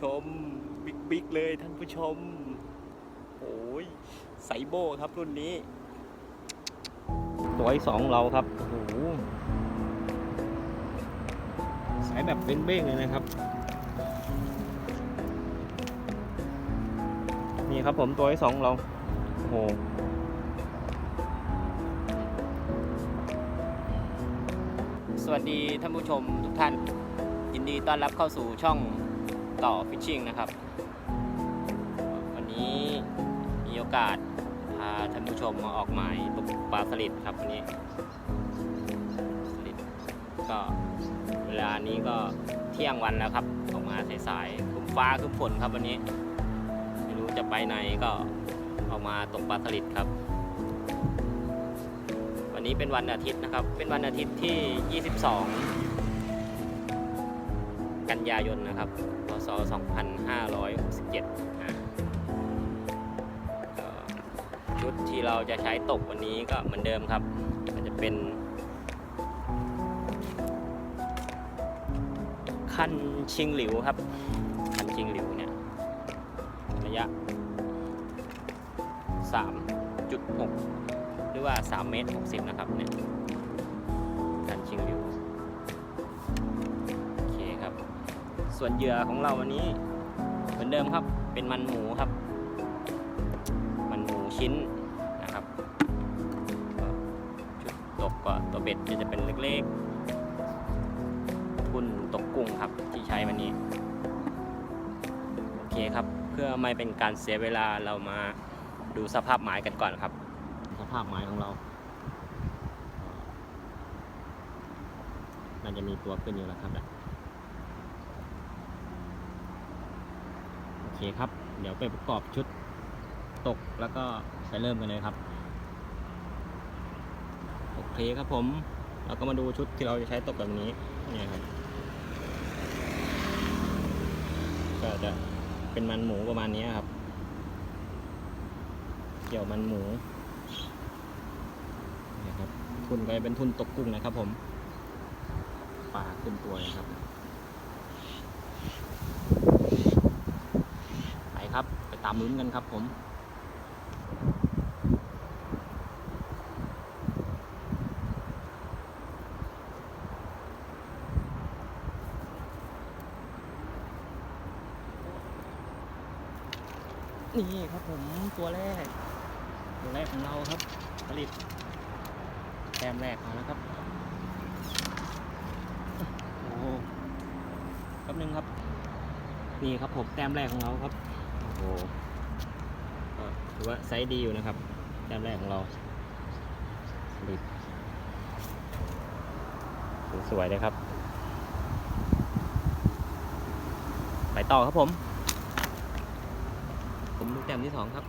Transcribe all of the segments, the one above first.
ชม บิ๊กบิ๊กเลยท่านผู้ชมโอ้ยไซโบครับรุ่นนี้ ตัวที่สองเราครับโอ้โหสายแบบเป็นเบ้งเลยนะครับ นี่ครับผมตัวที่สองเราโอ้โหสวัสดีท่านผู้ชมทุกท่านยินดีต้อนรับเข้าสู่ช่อง ต่อฟิชชิ่งนะครับ วันนี้มีโอกาสพาท่านผู้ชมมาออกหมายตกปลาสลิดครับวันนี้สลิดก็เวลานี้ก็เที่ยงวันแล้วครับ ออกมาสายๆครึ้มฟ้าครึ้มฝนครับวันนี้ ไม่รู้จะไปไหนก็ออกมาตกปลาสลิดครับ วันนี้เป็นวันอาทิตย์นะครับ เป็นวันอาทิตย์ที่ 22 กันยายนนะครับพศ2567อะก็ชุดที่เราจะใช้ตกวันนี้ก็เหมือนเดิมครับมันจะเป็น คันชิงหลิวครับ คันชิงหลิวเนี่ยระยะ 3.6 หรือว่า 3 เมตร 60 นะครับเนี่ย ส่วนเหยื่อของเราวันนี้ เหมือนเดิมครับ เป็นมันหมูครับ มันหมูชิ้นนะครับก็ชุดตกก็ตัวเบ็ดจะเป็นเล็กๆทุนตกกุ้งครับที่ใช้วันนี้ โอเคครับ เพื่อไม่เป็นการเสียเวลาเรามาดูสภาพหมายกันก่อนครับ สภาพหมายของเราน่าจะมีตัวขึ้นอยู่แล้วครับ โอ เคครับ เดี๋ยวไปประกอบชุดตกแล้วก็ไปเริ่มกันเลยครับ โอเคครับผม เราก็มาดูชุดที่เราจะใช้ตกแบบนี้เนี่ยครับ ก็จะเป็นมันหมูประมาณนี้ครับ เกี่ยวมันหมูนี่ยครับ ทุนก็เป็นทุนตกกุ้งนะครับผม ปลาขึ้นตัวนะครับ ไปครับ ไป ตามลุ้นกันครับผมนี่ครับผมตัวแรก ตัวแรกของเราครับผลิตแต้มแรกมาแล้วครับโอ้แป๊บนึงครับ นี่ครับผมแต้มแรกของเราครับ ถือว่าไซส์ดีอยู่นะครับแต้มแรกของเราผลิตสวยเลยครับ ไปต่อครับผม ผมดูแต้มที่สองครับ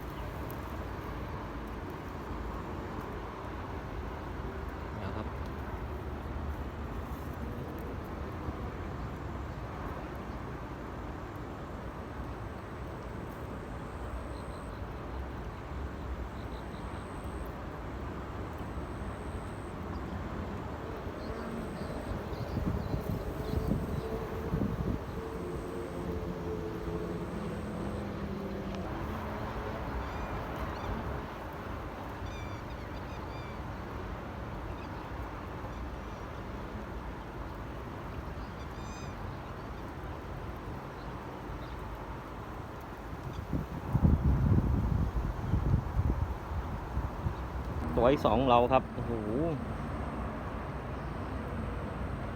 ตัวที่สองเราครับโอ้โห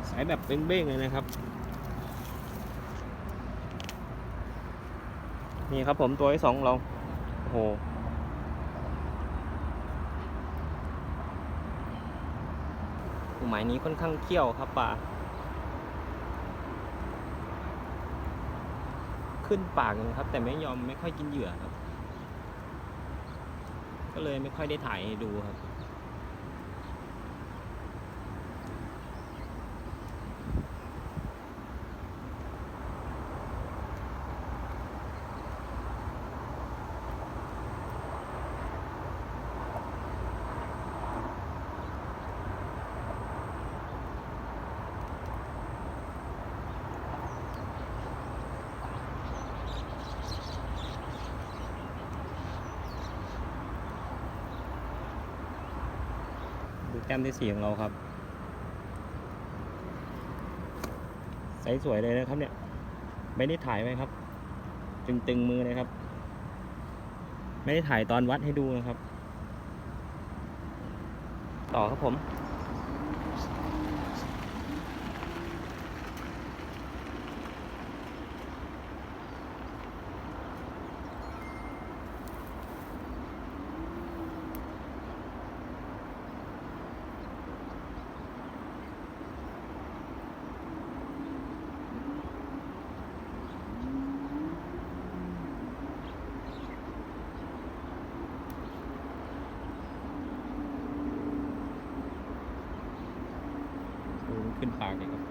สายแบบเป็นเบ้งเลยนะครับ นี่ครับผมตัวที่สองเราโอ้โหหมายนี้ค่อนข้างเขี้ยวครับป่าขึ้นปากนะครับ แต่ไม่ยอมไม่ค่อยกินเหยื่อครับ ก็เลยไม่ค่อยได้ถ่ายให้ดูครับ แต้มที่สี่ของเราครับใสสวยเลยนะครับเนี่ย ไม่ได้ถ่ายไว้ครับตึงมือเลยครับ ไม่ได้ถ่ายตอนวัดให้ดูนะครับ ต่อครับผม ขึ้นปากเลยครับ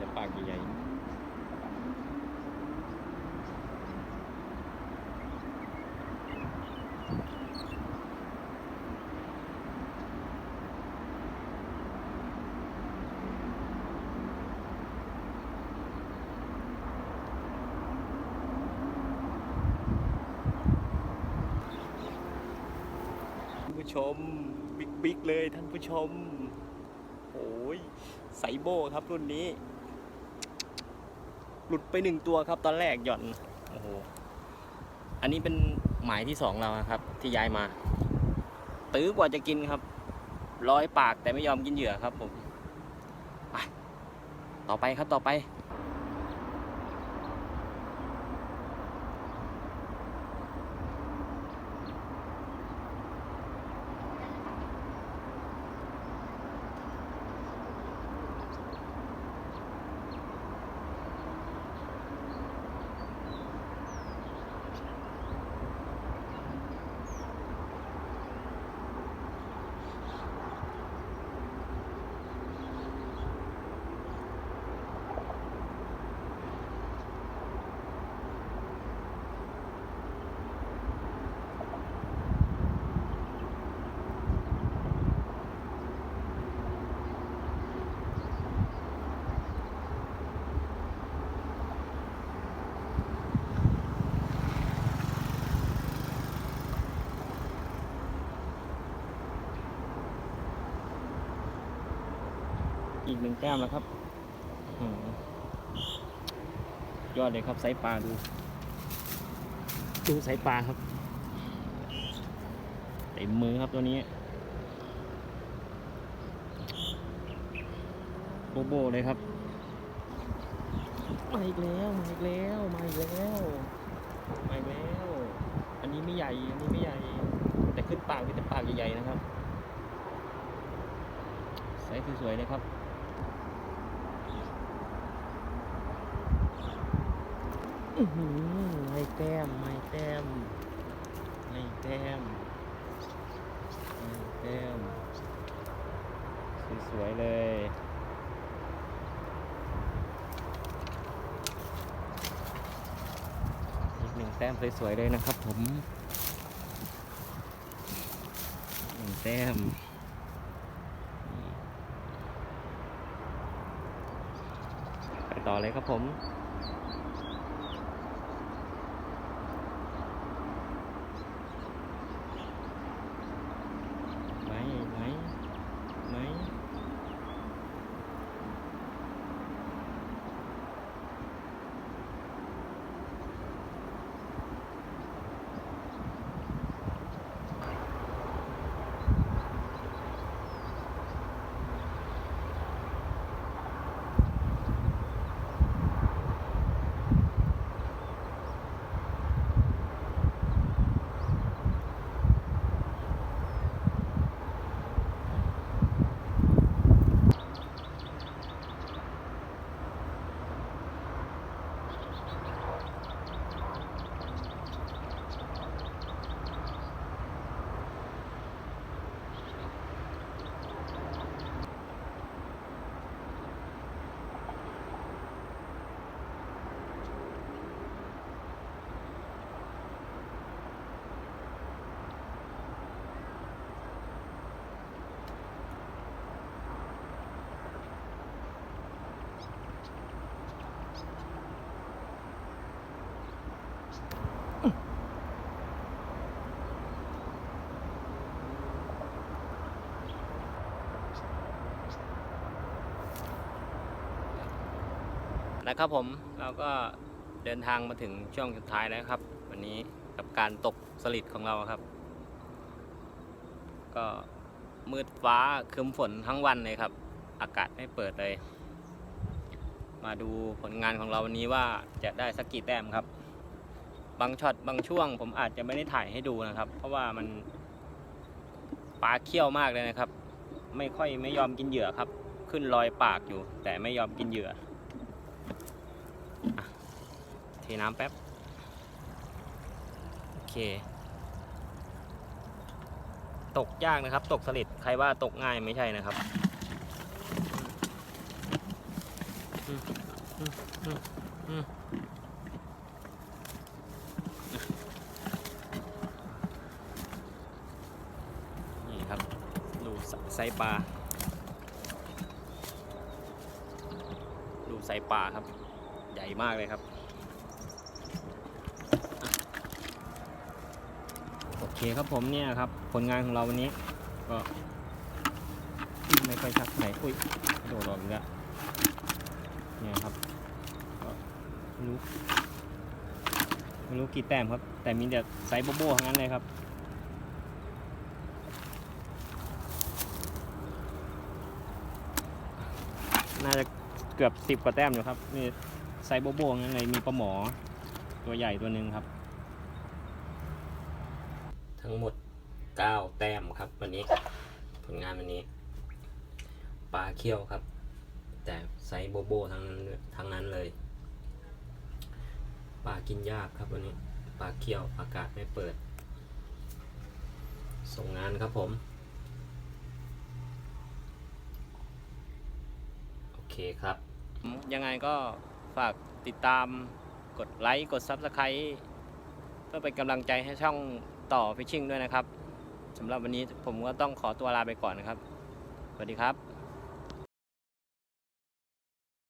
จะปากใหญ่ๆท่านผู้ชม บิ๊กๆเลยท่านผู้ชม ไซโบครับรุ่นนี้ หลุดไปหนึ่งตัวครับตอนแรกหย่อนโอ้โหอันนี้เป็นหมายที่สองเรานะครับ ที่ย้ายมา ตื้อกว่าจะกินครับ ร้อยปากแต่ไม่ยอมกินเหยื่อครับผมไปต่อไปครับต่อไป อีกหนึ่งแต้มแล้วครับอื้อหือยอดเลยครับไซส์ปลาดู ดูไซส์ปลาครับเต็มมือครับตัวนี้ โบโบเลยครับ มาอีกแล้วมาอีกแล้วมาอีกแล้วมาอีกแล้ว อันนี้ไม่ใหญ่ อันนี้ไม่ใหญ่ แต่ขึ้นปากเป็นแต่ปากใหญ่ๆนะครับไซส์สวยๆเลยครับ อื้อหือ ไม่แต้มไม่แต้มไม่แต้มไม่แต้มสวยๆเลยอีกหนึ่งแต้มสวยๆเลยนะครับผมหนึ่งแต้มไปต่อเลยครับผมไหม นะครับผมเราก็เดินทางมาถึงช่วงสุดท้ายแล้วครับ วันนี้กับการตกสลิดของเราครับ ก็มืดฟ้าครึมฝนทั้งวันเลยครับ อากาศไม่เปิดเลย มาดูผลงานของเราวันนี้ว่าจะได้สักกี่แต้มครับ บางช็อตบางช่วง ผมอาจจะไม่ได้ถ่ายให้ดูนะครับ เพราะว่ามันปลาเขี้ยวมากเลยนะครับ ไม่ค่อยไม่ยอมกินเหยื่อครับ ขึ้นรอยปากอยู่ แต่ไม่ยอมกินเหยื่อ เทน้ำแป๊บ โอเค ตกยากนะครับ ตกสลิดใครว่าตกง่ายไม่ใช่นะครับนี่ครับ ดูไซส์ปลาดูไซส์ปลาครับ ใหญ่มากเลยครับ อเคครับผมเนี่ยครับ ผลงานของเราวันนี้ ก็ไม่ค่อยชักไหนอุ้ยโดดออกอีกแล้วเนี่ยครับก็ไม่รู้ไม่รู้กี่แต้มครับ แต่มีแต่ไซส์โบโบทั้งนั้นเลยครับน่าจะเกือบสิบกว่าแต้มอยู่ครับนี่ไซส์โบโบงั้นเลยมีปลาหมอตัวใหญ่ตัวหนึ่งครับ ทั้งหมด 9 แต้มครับ วันนี้ ผลงานวันนี้ ปลาเขี้ยวครับ แต่ไซส์โบโบทั้งนั้นทั้งนั้นเลย ปลากินยากครับวันนี้ ปลาเขี้ยวอากาศไม่เปิด ส่งงานครับผม โอเคครับ ยังไงก็ฝากติดตามกดไลค์ กด Subscribe เพื่อเป็นกำลังใจให้ช่อง ต่อฟิชชิ่งด้วยนะครับสำหรับวันนี้ผมก็ต้องขอตัวลาไปก่อนนะครับ สวัสดีครับ